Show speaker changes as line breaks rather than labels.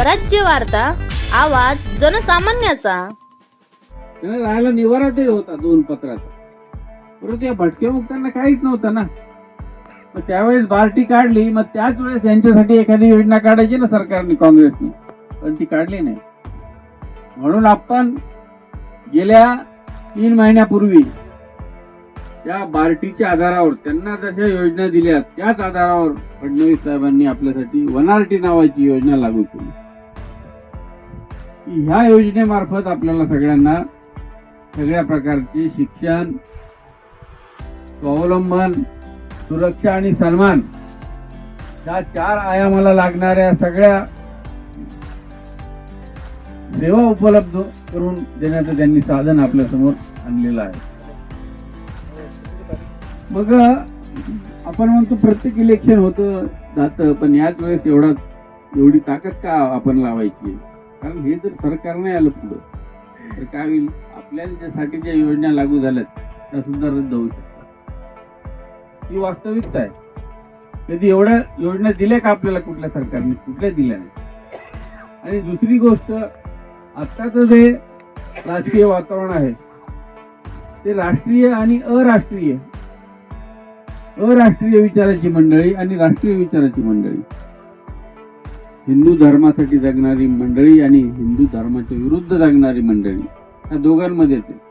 स्वराज्य वार्ता आवाज जनसामान्याचा.
त्यांना राहायला निवारा होता दोन पत्राचा. परंतु या भटक्या मुक्तांना काहीच नव्हतं ना. मग त्यावेळेस बार्टी काढली मग त्याच वेळेस यांच्यासाठी एखादी योजना काढायची ना सरकारने काँग्रेसने. पण ती काढली नाही. म्हणून आपण गेल्या तीन महिन्यापूर्वी त्या बार्टीच्या आधारावर त्यांना जशा योजना दिल्या त्याच आधारावर फडणवीस साहेबांनी आपल्यासाठी वनार्टी नावाची योजना लागू केली. ह्या योजनेमार्फत आपल्याला सगळ्यांना सगळ्या प्रकारचे शिक्षण स्वावलंबन सुरक्षा आणि सन्मान या चार आयामाला लागणाऱ्या सगळ्या सेवा उपलब्ध करून देण्याचं त्यांनी साधन आपल्यासमोर आणलेलं आहे. मग आपण म्हणतो प्रत्येक इलेक्शन होतं जातं पण याच वेळेस एवढा एवढी ताकद का आपण लावायची? कारण हे जर सरकार नाही आलं पुढं तर काय होईल? आपल्याला ज्यासाठी ज्या योजना लागू झाल्यात त्या सुद्धा रद्द होऊ शकतात. ही वास्तविकता आहे. कधी एवढ्या योजना दिल्या का आपल्याला कुठल्या सरकारने? कुठल्या दिल्या नाही? आणि दुसरी गोष्ट आत्ताचं जे राजकीय वातावरण आहे ते राष्ट्रीय आणि अराष्ट्रीय अराष्ट्रीय विचाराची मंडळी आणि राष्ट्रीय विचाराची मंडळी. हिंदू धर्मासाठी जगणारी मंडळी आणि हिंदू धर्माच्या विरुद्ध जगणारी मंडळी. या दोघांमध्येच आहे.